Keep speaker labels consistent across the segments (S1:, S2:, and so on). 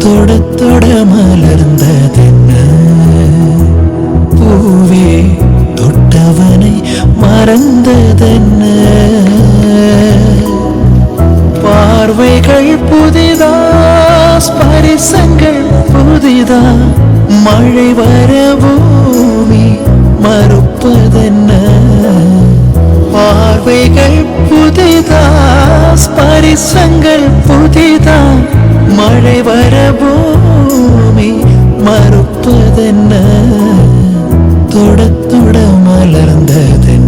S1: தொட தொட மலர்ந்ததென்ன? பூவே தொட்டவனை மறந்ததென்ன? பார்வைகள் புதிதா? ஸ்பரிசங்கள் புதிதா? மழை வர பூமி மறுப்பதென்ன? பார்வைகள் புதிதா? ஸ்பரிசங்கள் புதிதா? மழை வர பூமி மறுப்பதென்ன? தொட தொட மலர்ந்ததென்ன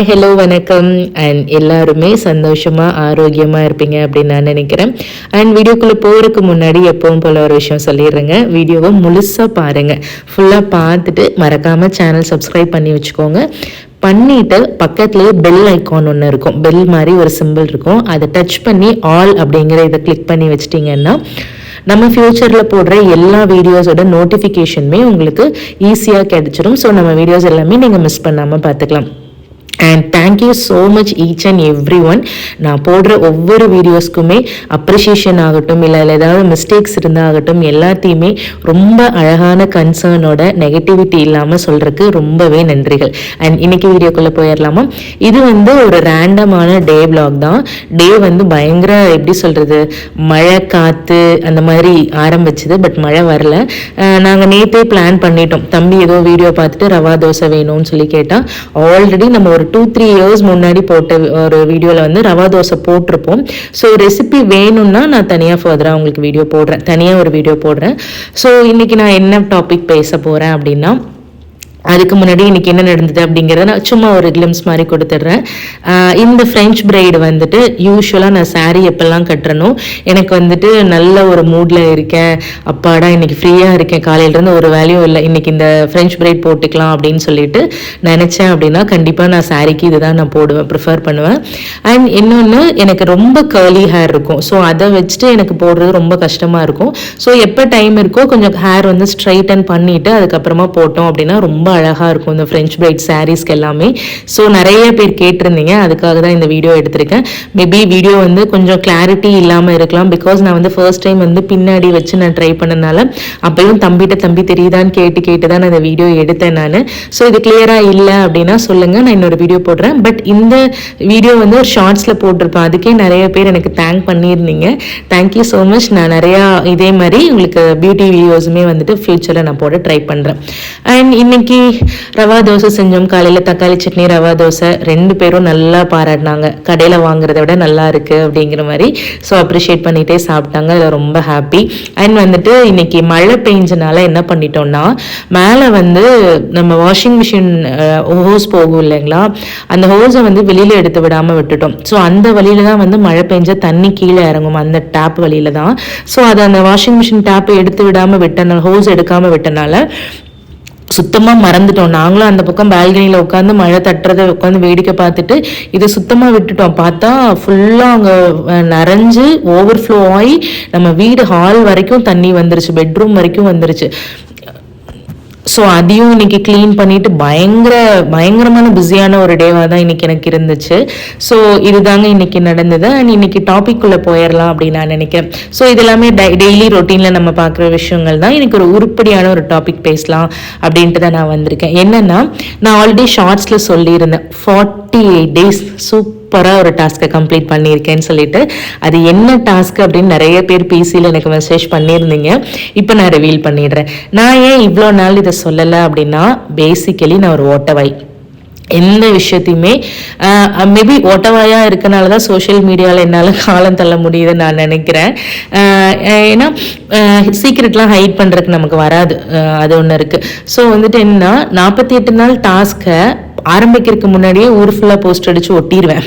S2: ஹாய் ஹலோ வணக்கம். அண்ட் எல்லாருமே சந்தோஷமாக ஆரோக்கியமாக இருப்பீங்க அப்படின்னு நான் நினைக்கிறேன். அண்ட் வீடியோக்குள்ளே போகிறதுக்கு முன்னாடி எப்பவும் போல ஒரு விஷயம் சொல்லிடுறேங்க. வீடியோவை முழுசாக பாருங்க. ஃபுல்லாக பார்த்துட்டு மறக்காமல் சேனல் சப்ஸ்கிரைப் பண்ணி வச்சுக்கோங்க. பண்ணிட்டு பக்கத்துலேயே பெல் ஐக்கான் ஒன்று இருக்கும். பெல் மாதிரி ஒரு சிம்பிள் இருக்கும். அதை டச் பண்ணி ஆல் அப்படிங்கிற இதை கிளிக் பண்ணி வச்சிட்டிங்கன்னா நம்ம ஃப்யூச்சரில் போடுற எல்லா வீடியோஸோட நோட்டிஃபிகேஷனுமே உங்களுக்கு ஈஸியாக கிடைச்சிடும் ஸோ நம்ம வீடியோஸ் எல்லாமே நீங்கள் மிஸ் பண்ணாமல் பார்த்துக்கலாம். And thank you so much each and every one நான் போடுற ஒவ்வொரு வீடியோஸ்க்குமே அப்ரிஷியேஷன் ஆகட்டும் இல்லை அதில் ஏதாவது மிஸ்டேக்ஸ் இருந்தாகட்டும் எல்லாத்தையுமே ரொம்ப அழகான கன்சர்னோட நெகட்டிவிட்டி இல்லாமல் சொல்கிறதுக்கு ரொம்பவே நன்றிகள். அண்ட் இன்னைக்கு வீடியோக்குள்ளே போயிடலாமா? இது வந்து ஒரு ரேண்டமான டே பிளாக் தான். டே வந்து பயங்கர எப்படி சொல்கிறது மழை காற்று அந்த மாதிரி ஆரம்பிச்சது பட் மழை வரல. நாங்கள் நேற்றே பிளான் பண்ணிட்டோம். தம்பி ஏதோ வீடியோ பார்த்துட்டு ரவா தோசை வேணும்னு சொல்லி கேட்டால் ஆல்ரெடி நம்ம ஒரு டூ த்ரீ இயர்ஸ் முன்னாடி போட்ட ஒரு வீடியோவில் வந்து ரவா தோசை போட்டிருப்போம். ஸோ ரெசிபி வேணும்னா நான் தனியாக ஃபர்தராக உங்களுக்கு வீடியோ போடுறேன். தனியாக ஒரு வீடியோ போடுறேன். ஸோ இன்னைக்கு நான் என்ன டாபிக் பேச போகிறேன் அப்படின்னா அதுக்கு முன்னாடி இன்றைக்கி என்ன நடந்தது அப்படிங்கிறத நான் சும்மா ஒரு கிளிம்ஸ் மாதிரி கொடுத்துட்றேன். இந்த ஃப்ரெஞ்ச் பிரைடு வந்துட்டு யூஸ்வலாக நான் சாரீ எப்போல்லாம் கட்டுறனோ எனக்கு வந்துட்டு நல்ல ஒரு மூடில் இருக்கேன். அப்பாடா இன்னைக்கு ஃப்ரீயாக இருக்கேன். காலையிலேருந்து ஒரு வேலையும் இல்லை. இன்னைக்கு இந்த ஃப்ரெஞ்ச் பிரைட் போட்டுக்கலாம் அப்படின்னு சொல்லிட்டு நினச்சேன் அப்படின்னா கண்டிப்பாக நான் சாரீக்கு இதுதான் நான் போடுவேன் ப்ரிஃபர் பண்ணுவேன். அண்ட் இன்னொன்று எனக்கு ரொம்ப கர்லி ஹேர் இருக்கும். ஸோ அதை வச்சுட்டு எனக்கு போடுறது ரொம்ப கஷ்டமாக இருக்கும். ஸோ எப்போ டைம் இருக்கோ கொஞ்சம் ஹேர் வந்து ஸ்ட்ரைட்டன் பண்ணிவிட்டு அதுக்கப்புறமா போட்டோம் அப்படின்னா ரொம்ப அழகாக இருக்கும் இந்த ஃப்ரெஞ்ச் பிரைட் சாரீஸ்க்கு எல்லாமே. ஸோ நிறைய பேர் கேட்டிருந்தீங்க. அதுக்காக தான் இந்த வீடியோ எடுத்திருக்கேன். மேபி வீடியோ வந்து கொஞ்சம் கிளாரிட்டி இல்லாமல் இருக்கலாம். பிகாஸ் நான் வந்து ஃபர்ஸ்ட் டைம் வந்து பின்னாடி வச்சு நான் ட்ரை பண்ணனால அப்பயும் தம்பிகிட்ட தம்பி தெரியுதான்னு கேட்டு கேட்டு தான் நான் இந்த வீடியோ எடுத்தேன் நான். ஸோ இது கிளியராக இல்லை அப்படின்னா சொல்லுங்கள் நான் இன்னொரு வீடியோ போடுறேன். பட் இந்த வீடியோ வந்து ஒரு ஷார்ட்ஸில் போட்டிருப்பேன். அதுக்கே நிறைய பேர் எனக்கு தேங்க் பண்ணியிருந்தீங்க. தேங்க்யூ ஸோ மச் நான் நிறையா இதே மாதிரி உங்களுக்கு பியூட்டி வீடியோஸுமே வந்துட்டு ஃப்யூச்சரில் நான் போட ட்ரை பண்ணுறேன் அண்ட் இன்னைக்கு ரவா தோசை செஞ்சோம். காலையில் தக்காளி சட்னி ரவா தோசை. ரெண்டு பேரும் நல்லா பாராட்டினாங்க. கடையில் வாங்குறத விட நல்லா இருக்குது அப்படிங்கிற மாதிரி. ஸோ அப்ரிஷியேட் பண்ணிகிட்டே சாப்பிட்டாங்க. அதில் ரொம்ப ஹாப்பி அண்ட் வந்துட்டு இன்னைக்கு மழை பெஞ்சனால என்ன பண்ணிட்டோம்னா மேலே வந்து நம்ம வாஷிங் மிஷின் ஹோஸ் போகும் இல்லைங்களா? அந்த ஹோஸை வந்து வெளியில் எடுத்து விடாமல் விட்டுட்டோம். ஸோ அந்த வழியில தான் வந்து மழை பெஞ்ச தண்ணி கீழே இறங்கும். அந்த டேப் வழியில தான். ஸோ அதை அந்த வாஷிங் மிஷின் டேப்பை எடுத்து விடாமல் விட்டனால ஹோஸ் எடுக்காமல் விட்டனால சுத்தமாக மறந்துட்டோம். நாங்களும் அந்த பக்கம் பால்கனியில் உட்காந்து மழை தட்டுறதை உட்காந்து வேடிக்கை பார்த்துட்டு இதை சுத்தமாக விட்டுட்டோம். பார்த்தா ஃபுல்லாக அங்கே நிறைஞ்சு ஓவர் ஃப்ளோ ஆகி நம்ம வீடு ஹால் வரைக்கும் தண்ணி வந்துருச்சு பெட்ரூம் வரைக்கும் வந்துருச்சு. ஸோ அதையும் இன்னைக்கு க்ளீன் பண்ணிட்டு பயங்கர பயங்கரமான பிஸியான ஒரு டேவாக தான் இன்னைக்கு எனக்கு இருந்துச்சு. ஸோ இதுதாங்க இன்னைக்கு நடந்தது. அண்ட் இன்னைக்கு டாபிக் குள்ளே போயிடலாம் அப்படின்னு நான் நினைக்கிறேன். ஸோ இது எல்லாமே டெய்லி ரொட்டீனில் நம்ம பார்க்குற விஷயங்கள் தான். எனக்கு ஒரு உருப்படியான ஒரு டாபிக் பேசலாம் அப்படின்ட்டு தான் நான் வந்திருக்கேன். என்னன்னா நான் ஆல்ரெடி ஷார்ட்ஸில் சொல்லியிருந்தேன். ஃபார்ட்டி எயிட் டேஸ் சூப்பராக ஒரு டாஸ்க்கை கம்ப்ளீட் பண்ணியிருக்கேன்னு சொல்லிட்டு. அது என்ன டாஸ்க் அப்படின்னு நிறைய பேர் பிசியில் எனக்கு மெசேஜ் பண்ணியிருந்தீங்க. இப்போ நான் ரிவீல் பண்ணிடுறேன். நான் ஏன் இவ்வளோ நாள் இதை சொல்லலை அப்படின்னா பேசிக்கலி நான் ஒரு ஓட்டவாய். எந்த விஷயத்தையுமே மேபி ஓட்டவாயாக இருக்கனால தான் சோஷியல் மீடியாவில் என்னால் காலம் தள்ள முடியுதுன்னு நான் நினைக்கிறேன். ஏன்னா சீக்ரெட்லாம் ஹைட் பண்ணுறதுக்கு நமக்கு வராது. அது ஒன்று இருக்குது ஸோ வந்துட்டு என்னன்னா நாற்பத்தி எட்டு நாள் டாஸ்க்கை ஆரம்பிக்கிறதுக்கு முன்னாடியே ஊர் ஃபுல்லாக போஸ்ட் அடித்து ஒட்டிடுவேன்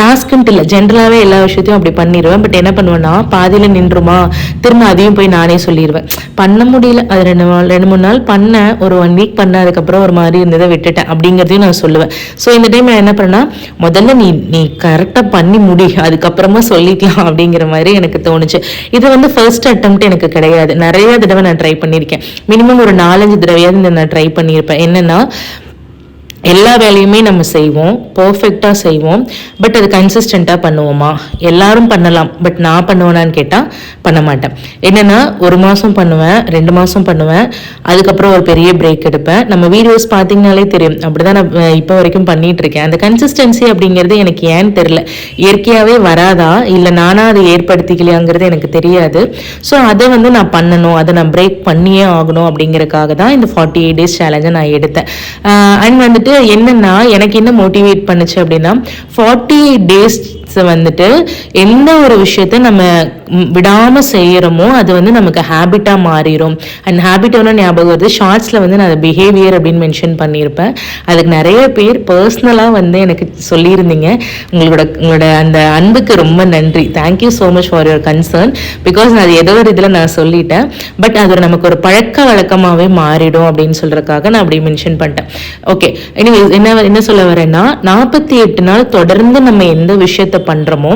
S2: டாஸ்க்குன்ட்டு இல்லை ஜென்ரலாகவே எல்லா விஷயத்தையும் அப்படி பண்ணிடுவேன் பட் என்ன பண்ணுவேன்னா பாதியில் நின்றுமா திரும்ப அதையும் போய் நானே சொல்லிடுவேன் பண்ண முடியல. அது ரெண்டு நாள் ரெண்டு மூணு நாள் பண்ணேன் ஒரு ஒன் வீக் பண்ண அதுக்கப்புறம் ஒரு மாதிரி இருந்ததை விட்டுட்டேன். அப்படிங்கிறதையும் நான் சொல்லுவேன். ஸோ இந்த டைம் நான் என்ன பண்ணேன்னா முதல்ல நீ நீ கரெக்டாக பண்ணி முடி. அதுக்கப்புறமா சொல்லிக்கலாம் அப்படிங்கிற மாதிரி எனக்கு தோணுச்சு. இது வந்து ஃபர்ஸ்ட் அட்டம்ப்ட் எனக்கு கிடையாது. நிறைய தடவை நான் ட்ரை பண்ணியிருக்கேன் மினிமம் ஒரு நாலஞ்சு தடவையாவது நான் ட்ரை பண்ணியிருப்பேன் என்னன்னா எல்லா வேலையுமே நம்ம செய்வோம் பர்ஃபெக்டாக செய்வோம். பட் அது கன்சிஸ்டண்ட்டாக பண்ணுவோமா? எல்லாரும் பண்ணலாம். பட் நான் பண்ணுவேனான்னு கேட்டால் பண்ண மாட்டேன். என்னென்னா ஒரு மாதம் பண்ணுவேன் ரெண்டு மாதம் பண்ணுவேன். அதுக்கப்புறம் ஒரு பெரிய பிரேக் எடுப்பேன். நம்ம வீடியோஸ் பார்த்தீங்கனாலே தெரியும். அப்படி தான் நான் இப்போ வரைக்கும் பண்ணிகிட்டு இருக்கேன். அந்த கன்சிஸ்டன்சி அப்படிங்கிறது எனக்கு ஏன்னு தெரில இயற்கையாகவே வராதா? இல்லை நானாக அதை ஏற்படுத்திக்கலையாங்கிறது எனக்கு தெரியாது. ஸோ அதை வந்து நான் பண்ணணும். அதை நான் பிரேக் பண்ணியே ஆகணும் அப்படிங்கிறதுக்காக தான் இந்த ஃபார்ட்டி எயிட் டேஸ் சேலஞ்சை நான் எடுத்தேன். அண்ட் வந்துட்டு என்னன்னா எனக்கு என்ன மோட்டிவேட் பண்ணுச்சு அப்படின்னா ஃபார்ட்டி எயிட் டேஸ் வந்துட்டு எந்த ஒரு விஷயத்த நம்ம விடாமல் விடாம செய்யறோமோ அது வந்து நமக்கு ஹேபிட்டா மாறிடும் அண்ட் ஹேபிட்டோட ஞாபகம் வருது. ஷார்ட்ஸ்ல வந்து நான் பிஹேவியர் அப்படின்னு மென்ஷன் பண்ணியிருப்பேன். அதுக்கு நிறைய பேர் பர்சனலா வந்து எனக்கு சொல்லியிருந்தீங்க. உங்களோட உங்களோட அந்த அன்புக்கு ரொம்ப நன்றி. Thank you so much for your concern because நான் அது ஏதோ ஒரு இதில் நான் சொல்லிட்டேன். பட் அது நமக்கு ஒரு பழக்க வழக்கமாகவே மாறிடும் அப்படின்னு சொல்றதுக்காக நான் அப்படி மென்ஷன் பண்ணிட்டேன். ஓகே இனி என்ன என்ன சொல்ல வரேன்னா நாற்பத்தி எட்டு நாள் தொடர்ந்து நம்ம எந்த விஷயத்த பண்றோமோ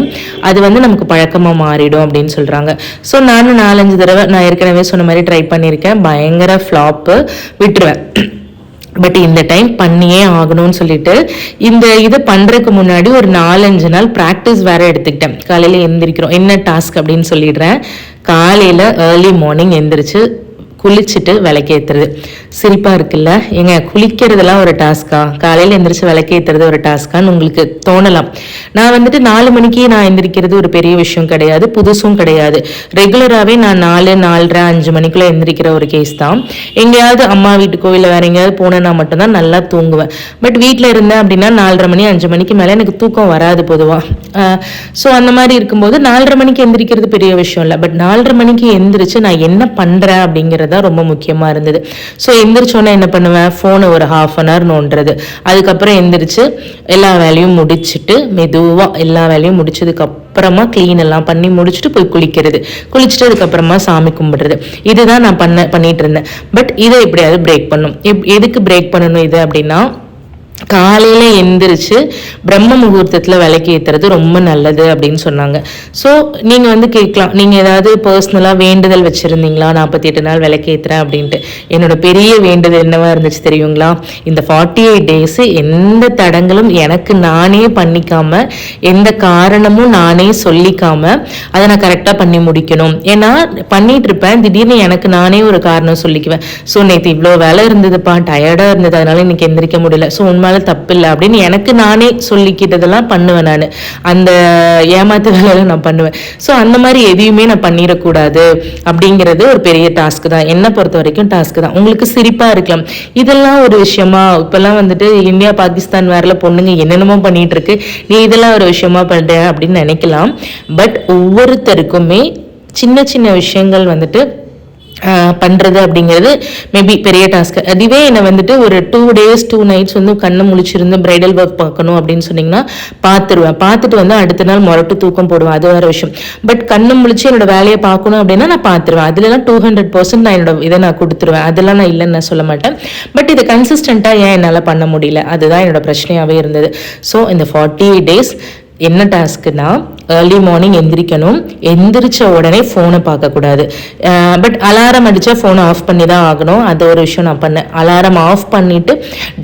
S2: அது வந்து நமக்கு பழக்கமாக மாறிடும் அப்படின்னு சொல்கிறாங்க ஸோ நானும் நாலஞ்சு தடவை நான் ஏற்கனவே சொன்ன மாதிரி ட்ரை பண்ணியிருக்கேன். பயங்கர ஃப்ளாப்பு விட்டுருவேன். பட் இந்த டைம் பண்ணியே ஆகணும்னு சொல்லிட்டு இந்த இதை பண்ணுறதுக்கு முன்னாடி ஒரு நாலஞ்சு நாள் ப்ராக்டிஸ் வேற எடுத்துக்கிட்டேன். காலையில் எந்திரிக்கிறோம். என்ன டாஸ்க் அப்படின்னு சொல்லிடுறேன். காலையில் ஏர்லி மார்னிங் எந்திரிச்சு குளிச்சுட்டு விளக்கேத்துறது. சிரிப்பாக இருக்குல்ல? ஏங்க குளிக்கிறதெல்லாம் ஒரு டாஸ்க்கா? காலையில் எந்திரிச்சு விளக்கேத்துறது ஒரு டாஸ்கான்னு உங்களுக்கு தோணலாம். நான் வந்துட்டு நாலு மணிக்கு நான் எந்திரிக்கிறது ஒரு பெரிய விஷயம் கிடையாது புதுசும் கிடையாது. ரெகுலராகவே நான் நாலு நாலரை அஞ்சு மணிக்குள்ளே எந்திரிக்கிற ஒரு கேஸ் தான். எங்கேயாவது அம்மா வீட்டுக்கோ இல்லை வேற எங்கேயாவது போனேன்னா மட்டும்தான் நல்லா தூங்குவேன். பட் வீட்டில் இருந்தேன் அப்படின்னா நாலரை மணி அஞ்சு மணிக்கு மேலே எனக்கு தூக்கம் வராது பொதுவாக ஸோ அந்த மாதிரி இருக்கும்போது நாலரை மணிக்கு எந்திரிக்கிறது பெரிய விஷயம் இல்லை. பட் நாலரை மணிக்கு எந்திரிச்சு நான் என்ன பண்ணுறேன் அப்படிங்கிறத தான் ரொம்ப முக்கியமாக இருந்தது. ஸோ எந்திரிச்சோன்னே என்ன பண்ணுவேன்? ஃபோனை ஒரு ஹாஃப் அன் ஹவர் நோண்டுறது. அதுக்கப்புறம் எந்திரிச்சு எல்லா வேலையும் முடிச்சுட்டு மெதுவாக எல்லா வேலையும் முடிச்சதுக்கப்புறமா க்ளீன் எல்லாம் பண்ணி முடிச்சுட்டு போய் குளிக்கிறது. குளிச்சுட்டு அதுக்கப்புறமா சாமி கும்பிடுறது. இதுதான் நான் பண்ண பண்ணிட்டு இருந்தேன். பட் இதை எப்படியாவது பிரேக் பண்ணும். எப்- எதுக்கு பிரேக் பண்ணணும் இது அப்படின்னா காலையில எந்திரிச்சு பிரம்ம முகூர்த்தத்தில் விளக்கு ஏத்துறது ரொம்ப நல்லது அப்படின்னு சொன்னாங்க. ஸோ நீங்கள் வந்து கேட்கலாம். நீங்கள் ஏதாவது பர்சனலாக வேண்டுதல் வச்சுருந்தீங்களா? நாற்பத்தி எட்டு நாள் விளக்கு ஏத்துறேன் அப்படின்ட்டு. என்னோட பெரிய வேண்டுதல் என்னவா இருந்துச்சு தெரியுங்களா? இந்த ஃபார்ட்டி எயிட் டேஸு எந்த தடங்களும் எனக்கு நானே பண்ணிக்காமல் எந்த காரணமும் நானே சொல்லிக்காமல் அதை நான் கரெக்டாக பண்ணி முடிக்கணும். ஏன்னா பண்ணிகிட்டு இருப்பேன். திடீர்னு எனக்கு நானே ஒரு காரணம் சொல்லிக்குவேன். ஸோ நேற்று இவ்வளோ வேலை இருந்ததுப்பா. டயர்டாக இருந்தது. அதனால் இன்னைக்கு எந்திரிக்க முடியல. ஸோ உண்மை தப்பு இல்லை அப்படின்னு எனக்கு நானே சொல்லிக்கிட்டதெல்லாம் பண்ணுவேன் நான். அந்த ஏமாத்து வேலையெல்லாம் நான் பண்ணுவேன். ஸோ அந்த மாதிரி எதையுமே நான் பண்ணிடக்கூடாது அப்படிங்கிறது ஒரு பெரிய டாஸ்க் தான். என்னை பொறுத்த வரைக்கும் டாஸ்க் தான். உங்களுக்கு சிரிப்பாக இருக்கலாம். இதெல்லாம் ஒரு விஷயமா? இப்போல்லாம் வந்துட்டு இந்தியா பாகிஸ்தான் வேறல பொண்ணுங்க என்னென்னமோ பண்ணிட்டு இருக்கு நீ இதெல்லாம் ஒரு விஷயமா பண்ணுறேன் அப்படின்னு நினைக்கலாம். பட் ஒவ்வொருத்தருக்குமே சின்ன சின்ன விஷயங்கள் வந்துட்டு பண்ணுறது அப்படிங்கிறது மேபி பெரிய டாஸ்க் அதுவே என்னை வந்துட்டு ஒரு டூ டேஸ் டூ நைட்ஸ் வந்து கண்ணை முழிச்சிருந்து பிரைடல் ஒர்க் பார்க்கணும் அப்படின்னு சொன்னீங்கன்னா பார்த்துருவேன். பார்த்துட்டு வந்து அடுத்த நாள் முரட்டு தூக்கம் போடுவேன். அது வேறு விஷயம். பட் கண்ணை முழிச்சு என்னோட வேலையை பார்க்கணும் அப்படின்னா நான் பார்த்துருவேன். அதுலலாம் டூ ஹண்ட்ரட் பர்சன்ட் நான் என்னோட இதை நான் கொடுத்துருவேன். அதெல்லாம் நான் இல்லைன்னு நான் சொல்ல மாட்டேன். பட் இது கன்சிஸ்டண்ட்டாக ஏன் என்னால் பண்ண முடியல? அதுதான் என்னோட பிரச்சனையாகவே இருந்தது. ஸோ இந்த ஃபார்ட்டி டேஸ் என்ன டாஸ்க்குன்னா ஏர்லி மார்னிங் எந்திரிக்கணும். எந்திரிச்ச உடனே ஃபோனை பார்க்கக்கூடாது. பட் அலாரம் அடித்தா ஃபோனை ஆஃப் பண்ணி தான் ஆகணும். அது ஒரு விஷயம் நான் பண்ணேன். அலாரம் ஆஃப் பண்ணிட்டு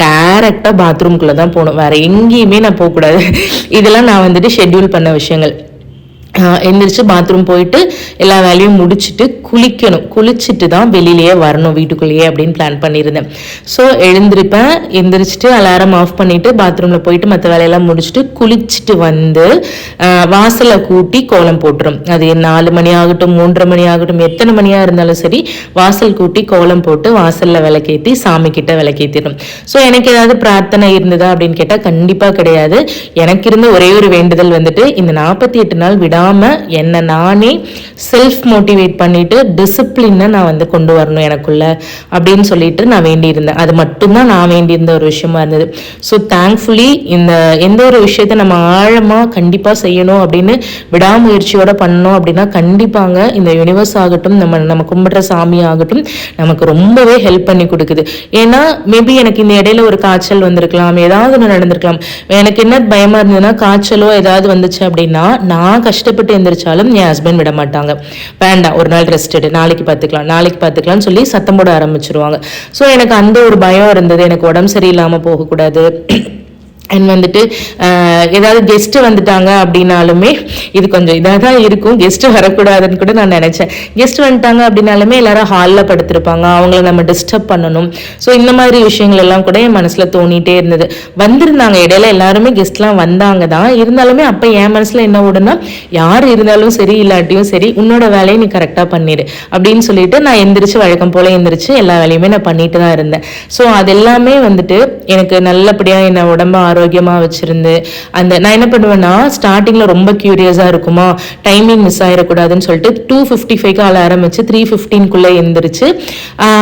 S2: டைரெக்டாக பாத்ரூம்குள்ளே தான் போகணும். வேற எங்கேயுமே நான் போகக்கூடாது. இதெல்லாம் நான் வந்துட்டு ஷெட்யூல் பண்ண விஷயங்கள். ஆஹ் எந்திரிச்சு பாத்ரூம் போயிட்டு எல்லா வேலையும் முடிச்சுட்டு குளிக்கணும். குளிச்சுட்டு தான் வெளியிலேயே வரணும் வீட்டுக்குள்ளேயே அப்படின்னு பிளான் பண்ணியிருந்தேன். ஸோ எழுந்திருப்பேன். எந்திரிச்சிட்டு அலாரம் ஆஃப் பண்ணிட்டு பாத்ரூமில் போயிட்டு மற்ற வேலையெல்லாம் முடிச்சுட்டு குளிச்சுட்டு வந்து வாசலை கூட்டி கோலம் போட்டுரும். அது நாலு மணி ஆகட்டும் மூன்றரை மணி ஆகட்டும் எத்தனை மணியாக இருந்தாலும் சரி வாசல் கூட்டி கோலம் போட்டு வாசலில் விளக்கேற்றி சாமி கிட்ட விளக்கேற்றிடும் ஸோ எனக்கு ஏதாவது பிரார்த்தனை இருந்ததா அப்படின்னு கேட்டால் கண்டிப்பாக கிடையாது. எனக்கு இருந்த ஒரே ஒரு வேண்டுதல் வந்துட்டு இந்த நாற்பத்தி எட்டு நாள் விடா இல்லாமல் என்னை நானே செல்ஃப் மோட்டிவேட் பண்ணிட்டு டிசிப்ளினை நான் வந்து கொண்டு வரணும் எனக்குள்ள அப்படின்னு சொல்லிட்டு நான் வேண்டியிருந்தேன். அது மட்டும்தான் நான் வேண்டியிருந்த ஒரு விஷயமா இருந்தது. ஸோ தேங்க்ஃபுல்லி இந்த எந்த ஒரு விஷயத்தை நம்ம ஆழமாக கண்டிப்பாக செய்யணும் அப்படின்னு விடாமுயற்சியோட பண்ணோம் அப்படின்னா கண்டிப்பாங்க இந்த யூனிவர்ஸ் ஆகட்டும் நம்ம நம்ம கும்பிடுற சாமி ஆகட்டும் நமக்கு ரொம்பவே ஹெல்ப் பண்ணி கொடுக்குது. ஏன்னா மேபி எனக்கு இந்த இடையில ஒரு காய்ச்சல் வந்திருக்கலாம் ஏதாவது ஒன்று நடந்திருக்கலாம். எனக்கு என்ன பயமா இருந்ததுன்னா காய்ச்சலோ ஏதாவது வந்துச்சு அப்படின்னா நான் கஷ்டப்பட்டு எந்திரிச்சாலும் என் ஹஸ்பண்ட் விட மாட்டாங்க. வேண்டாம் ஒரு நாள் ரெஸ்ட் எடு நாளைக்கு பார்த்துக்கலாம் நாளைக்கு பார்த்துக்கலாம்னு சொல்லி சத்தம் போட ஆரம்பிச்சிருவாங்க. ஸோ எனக்கு அந்த ஒரு பயம் இருந்தது. எனக்கு உடம்பு சரியில்லாமல் போகக்கூடாது. அண்ட் வந்துட்டு ஏதாவது கெஸ்ட்டு வந்துட்டாங்க அப்படின்னாலுமே இது கொஞ்சம் இதாக தான் இருக்கும். கெஸ்ட்டு வரக்கூடாதுன்னு கூட நான் நினச்சேன். கெஸ்ட் வந்துட்டாங்க அப்படின்னாலுமே எல்லாரும் ஹாலில் படுத்திருப்பாங்க. அவங்கள நம்ம டிஸ்டர்ப் பண்ணணும். ஸோ இந்த மாதிரி விஷயங்கள் எல்லாம் கூட என் மனசில் தோணிகிட்டே இருந்தது. வந்திருந்தாங்க. இடையில எல்லாருமே கெஸ்ட்லாம் வந்தாங்க தான். இருந்தாலுமே அப்போ என் மனசில் என்ன ஓடுனா யார் இருந்தாலும் சரி இல்லாட்டியும் சரி உன்னோட வேலையை நீ கரெக்டாக பண்ணிடு அப்படின்னு சொல்லிட்டு நான் எந்திரிச்சு வழக்கம் போல் எந்திரிச்சு எல்லா வேலையுமே நான் பண்ணிட்டு தான் இருந்தேன். ஸோ அது எல்லாமே வந்துட்டு எனக்கு நல்லபடியாக என்ன உடம்பு ஆரோக்கியம் ஆரோக்கியமாக வச்சுருந்து அந்த நான் என்ன பண்ணுவேன்னா ஸ்டார்டிங்கில் ரொம்ப க்யூரியஸாக இருக்குமா டைமிங் மிஸ் ஆகிடக்கூடாதுன்னு சொல்லிட்டு டூ ஃபிஃப்டி ஃபைவ்க்கு ஆள் ஆரம்பிச்சு த்ரீ ஃபிஃப்டீன்குள்ளே எழுந்திரிச்சு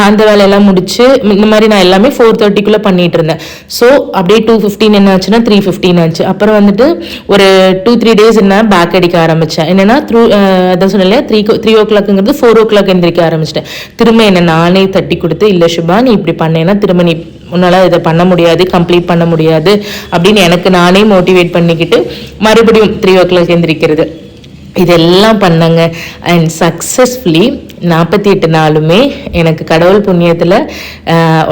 S2: அந்த வேலையெல்லாம் முடிச்சு இந்த மாதிரி நான் எல்லாமே ஃபோர் தேர்ட்டிக்குள்ளே பண்ணிட்டு இருந்தேன் ஸோ அப்படியே டூ ஃபிஃப்டீன் என்ன ஆச்சுன்னா த்ரீ ஃபிஃப்டீன் ஆச்சு. அப்புறம் வந்துட்டு ஒரு டூ த்ரீ டேஸ் என்ன பேக் அடிக்க ஆரம்பிச்சேன். என்னென்னா த்ரூ அதான் சொன்னேன் த்ரீ த்ரீ ஓ கிளாக்குங்கிறது ஃபோர் ஓ கிளாக் எந்திரிக்க ஆரம்பிச்சிட்டேன். திரும்ப என்ன நானே தட்டி கொடுத்து இல்லை சுபா நீ இப்படி பண்ணேன்னா திரும்ப நீ உன்னால இதை பண்ண முடியாது கம்ப்ளீட் பண்ண முடியாது அப்படின்னு எனக்கு நானே மோட்டிவேட் பண்ணிக்கிட்டு மறுபடியும் த்ரீ ஓ கிளாக் எந்திரிக்கிறது. இதெல்லாம் பண்ணங்க. அண்ட் சக்ஸஸ்ஃபுல்லி நாற்பத்தி எட்டு நாளுமே எனக்கு கடவுள் புண்ணியத்தில்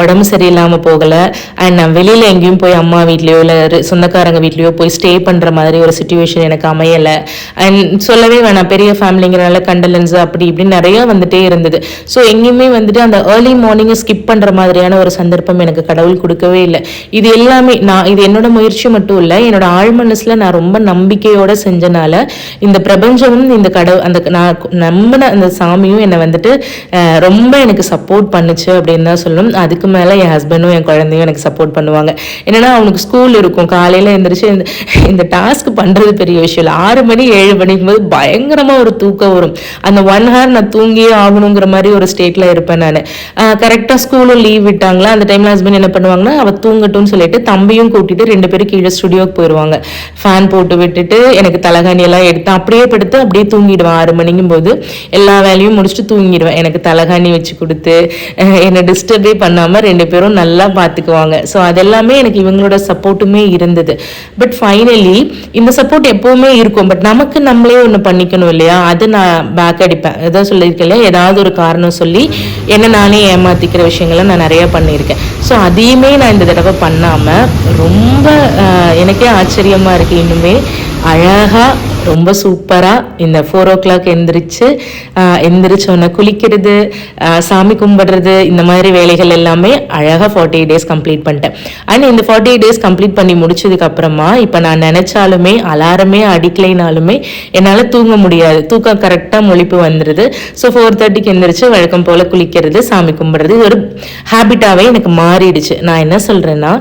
S2: உடம்பு சரியில்லாமல் போகலை. அண்ட் நான் வெளியில் எங்கேயும் போய் அம்மா வீட்லேயோ இல்லை சொந்தக்காரங்க வீட்லேயோ போய் ஸ்டே பண்ணுற மாதிரி ஒரு சுச்சுவேஷன் எனக்கு அமையலை. அண்ட் சொல்லவே வேணாம் பெரிய ஃபேமிலிங்கிறனால கண்டலன்ஸ் அப்படி இப்படின்னு நிறைய வந்துட்டே இருந்தது. ஸோ எங்கேயுமே வந்துட்டு அந்த ஏர்லி மார்னிங்கை ஸ்கிப் பண்ணுற மாதிரியான ஒரு சந்தர்ப்பம் எனக்கு கடவுள் கொடுக்கவே இல்லை. இது எல்லாமே நான் இது என்னோட முயற்சி மட்டும் இல்லை என்னோட ஆழ் மனசில் நான் ரொம்ப நம்பிக்கையோடு செஞ்சனால இந்த பிரபஞ்சமும் இந்த கடவுள் அந்த நான் நம்பின அந்த சாமியும் என்னை வந்துட்டு ரொம்ப எனக்கு சப்போர்ட் பண்ணுச்சு அப்படின்னு தான் சொல்லணும். அதுக்கு மேலே என் ஹஸ்பண்டும் என் குழந்தையும் எனக்கு சப்போர்ட் பண்ணுவாங்க. என்னன்னா அவனுக்கு ஸ்கூல் இருக்கும். காலையில் எழுந்திரிச்சு இந்த இந்த டாஸ்க் பண்ணுறது பெரிய விஷயம் இல்லை. ஆறு மணி ஏழு மணிக்கும் போது பயங்கரமாக ஒரு தூக்கம் வரும். அந்த ஒன் ஹவர் நான் தூங்கியே ஆகணுங்கிற மாதிரி ஒரு ஸ்டேட்டில் இருப்பேன் நான். கரெக்டாக ஸ்கூலும் லீவ் விட்டாங்களா? அந்த டைமில் ஹஸ்பண்ட் என்ன பண்ணுவாங்கன்னா அவள் தூங்கட்டும்னு சொல்லிட்டு தம்பியும் கூட்டிட்டு ரெண்டு பேரும் கீழே ஸ்டுடியோக்கு போயிடுவாங்க ஃபேன் போட்டு விட்டுட்டு எனக்கு தலகாணி எல்லாம் எடுத்து அப்படியே படுத்து அப்படியே தூங்கிடுவேன். ஆறு மணிக்கும் போது எல்லா வேலையும் முடிச்சுட்டு தூங்கிடுவேன். எனக்கு தலகாணி வச்சு கொடுத்து என்னை டிஸ்டர்பே பண்ணாமல் ரெண்டு பேரும் நல்லா பார்த்துக்குவாங்க ஸோ அதெல்லாமே எனக்கு இவங்களோட சப்போர்ட்டுமே இருந்தது. பட் ஃபைனலி இந்த சப்போர்ட் எப்போவுமே இருக்கும். பட் நமக்கு நம்மளே ஒன்று பண்ணிக்கணும் இல்லையா? அது நான் பேக் அடிப்பேன். எதாவது சொல்லியிருக்கேன் இல்லையா? ஏதாவது ஒரு காரணம் சொல்லி என்ன நானே ஏமாத்திக்கிற விஷயங்களை நான் நிறையா பண்ணியிருக்கேன். ஸோ அதையுமே நான் இந்த தடவை பண்ணாமல் ரொம்ப எனக்கே ஆச்சரியமாக இருக்குது இன்னுமே. அழகாக ரொம்ப சூப்பராக இந்த ஃபோர் ஓ கிளாக் எந்திரிச்சு ஆஹ், உடனே குளிக்கிறது சாமி கும்பிடுறது இந்த மாதிரி வேலைகள் எல்லாமே அழகாக ஃபார்ட்டி எயிட் டேஸ் கம்ப்ளீட் பண்ணிட்டேன். அண்ட் இந்த ஃபார்ட்டி எயிட் டேஸ் கம்ப்ளீட் பண்ணி முடிச்சதுக்கப்புறமா இப்போ நான் நினச்சாலுமே அலாரமே அடிக்கலைனாலுமே என்னால் தூங்க முடியாது. தூக்கம் கரெக்டாக முழிப்பு வந்துடுது ஸோ ஃபோர் தேர்ட்டிக்கு எந்திரிச்சு வழக்கம் போல் குளிக்கிறது சாமி கும்பிடுறது இது ஒரு ஹேபிட்டாகவே எனக்கு மாறிடுச்சு. நான் என்ன சொல்கிறேன்னா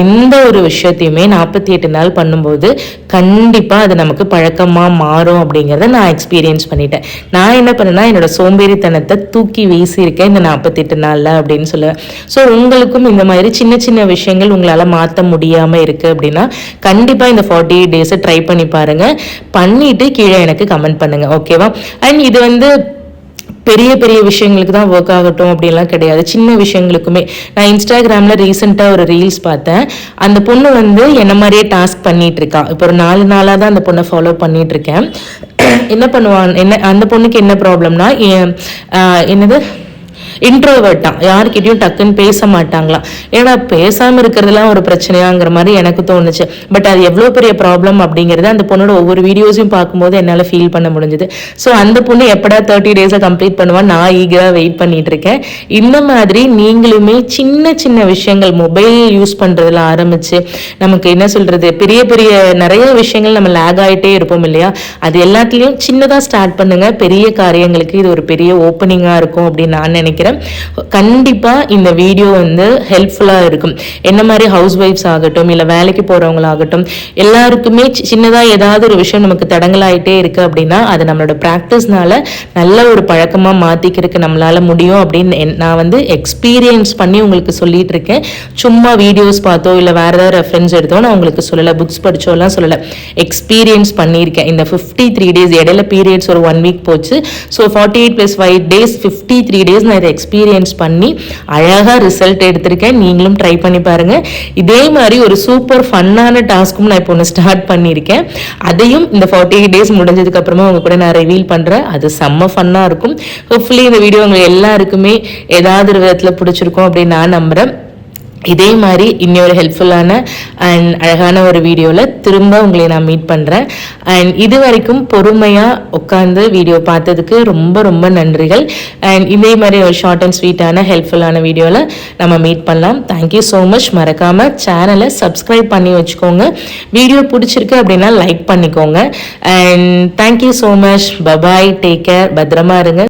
S2: எந்த ஒரு விஷயத்தையுமே நாற்பத்தி எட்டு நாள் பண்ணும்போது கண்டிப்பாக கண்டிப்பாக அது நமக்கு பழக்கமாக மாறும் அப்படிங்கிறத நான் எக்ஸ்பீரியன்ஸ் பண்ணிட்டேன். நான் என்ன பண்ணேன்னா என்னோட சோம்பேறித்தனத்தை தூக்கி வீசியிருக்கேன் இந்த நாற்பத்தெட்டு நாளில் அப்படின்னு சொல்லுவேன் ஸோ உங்களுக்கும் இந்த மாதிரி சின்ன சின்ன விஷயங்கள் உங்களால் மாற்ற முடியாமல் இருக்குது அப்படின்னா கண்டிப்பாக இந்த ஃபார்ட்டி எயிட் டேஸை ட்ரை பண்ணி பாருங்கள் பண்ணிவிட்டு கீழே எனக்கு கமெண்ட் பண்ணுங்கள் ஓகேவா அண்ட் இது வந்து பெரிய பெரிய விஷயங்களுக்கு தான் ஒர்க் ஆகட்டும் அப்படிலாம் கிடையாது. சின்ன விஷயங்களுக்குமே. நான் இன்ஸ்டாகிராமில் ரீசெண்டாக ஒரு ரீல்ஸ் பார்த்தேன். அந்த பொண்ணு வந்து என்ன மாதிரியே டாஸ்க் பண்ணிட்டு இருக்கா இப்போ ஒரு நாலு நாளாக தான் அந்த பொண்ணை ஃபாலோ பண்ணிட்டு இருக்கேன் என்ன பண்ணுவான்? என்ன அந்த பொண்ணுக்கு என்ன ப்ராப்ளம்னா என்னது? இன்ட்ரோவர்ட் தான் யார்கிட்டயும் டக்குன்னு பேச மாட்டாங்களாம் ஏன்னா பேசாமல் இருக்கிறதுலாம் ஒரு பிரச்சனையாங்கிற மாதிரி எனக்கு தோணுச்சு. பட் அது எவ்வளோ பெரிய ப்ராப்ளம் அப்படிங்கிறது அந்த பொண்ணோட ஒவ்வொரு வீடியோஸையும் பார்க்கும்போது என்னால் ஃபீல் பண்ண முடிஞ்சுது. ஸோ அந்த பொண்ணு எப்படா தேர்ட்டி டேஸை கம்ப்ளீட் பண்ணுவான் நான் ஈகராக வெயிட் பண்ணிட்டு இருக்கேன். இந்த மாதிரி நீங்களுமே சின்ன சின்ன விஷயங்கள் மொபைல் யூஸ் பண்ணுறதுல ஆரம்பிச்சு நமக்கு என்ன சொல்கிறது பெரிய பெரிய நிறைய விஷயங்கள் நம்ம லேக் ஆயிட்டே இருப்போம் இல்லையா? அது எல்லாத்துலேயும் சின்னதாக ஸ்டார்ட் பண்ணுங்க. பெரிய காரியங்களுக்கு இது ஒரு பெரிய ஓப்பனிங்காக இருக்கும் அப்படின்னு நான் நினைக்கிறேன். நினைக்கிறேன். கண்டிப்பாக இந்த வீடியோ வந்து ஹெல்ப்ஃபுல்லாக இருக்கும். என்ன மாதிரி ஹவுஸ் ஒய்ஃப்ஸ் ஆகட்டும் இல்லை வேலைக்கு போகிறவங்களாகட்டும் எல்லாருக்குமே சி- ஏதாவது ஒரு விஷயம் நமக்கு தடங்கலாயிட்டே இருக்கு அப்படின்னா அது நம்மளோட ப்ராக்டிஸ்னால நல்ல ஒரு பழக்கமாக மாற்றிக்கிறதுக்கு நம்மளால முடியும் அப்படின்னு என்- நான் வந்து எக்ஸ்பீரியன்ஸ் பண்ணி உங்களுக்கு சொல்லிட்டு இருக்கேன். சும்மா வீடியோஸ் பார்த்தோ இல்லை வேறு ஏதாவது ரெஃபரன்ஸ் எடுத்தோ நான் உங்களுக்கு சொல்லலை புக்ஸ் படித்தோலாம் சொல்லலை. எக்ஸ்பீரியன்ஸ் பண்ணியிருக்கேன். இந்த ஃபிஃப்டி த்ரீ டேஸ் இடையில பீரியட்ஸ் ஒரு ஒன் வீக் போச்சு. So forty eight plus five days fifty three days நான் இதை எக்ஸ்பீரியன்ஸ் பண்ணி அழகாக ரிசல்ட் எடுத்திருக்கேன். நீங்களும் ட்ரை பண்ணி பாருங்கள் இதே மாதிரி ஒரு சூப்பர் ஃபன்னான டாஸ்க்கும் நான் இப்போ ஒன்று ஸ்டார்ட் பண்ணியிருக்கேன். அதையும் இந்த ஃபார்ட்டி எயிட் டேஸ் முடிஞ்சதுக்கு அப்புறமா உங்க கூட நான் ரிவீல் பண்ணுறேன் அது செம்ம ஃபன்னாக இருக்கும். ஹோப்ஃபுல்லி இந்த வீடியோ உங்களுக்கு எல்லாருக்குமே ஏதாவது ஒரு விதத்தில் பிடிச்சிருக்கும் அப்படின்னு நான் நம்புறேன். இதே மாதிரி இன்னொரு ஹெல்ப்ஃபுல்லான அண்ட் அழகான ஒரு வீடியோவில் திரும்ப உங்களை நான் மீட் பண்ணுறேன் அண்ட் இது வரைக்கும் பொறுமையாக உட்காந்து வீடியோ பார்த்ததுக்கு ரொம்ப ரொம்ப நன்றிகள். அண்ட் இதே மாதிரி ஒரு ஷார்ட் அண்ட் ஸ்வீட்டான ஹெல்ப்ஃபுல்லான வீடியோவில் நம்ம மீட் பண்ணலாம். தேங்க்யூ ஸோ மச் மறக்காமல் சேனலை சப்ஸ்கிரைப் பண்ணி வச்சுக்கோங்க. வீடியோ பிடிச்சிருக்கு அப்படின்னா லைக் பண்ணிக்கோங்க. And thank you so much bye bye take care பத்திரமா இருங்க.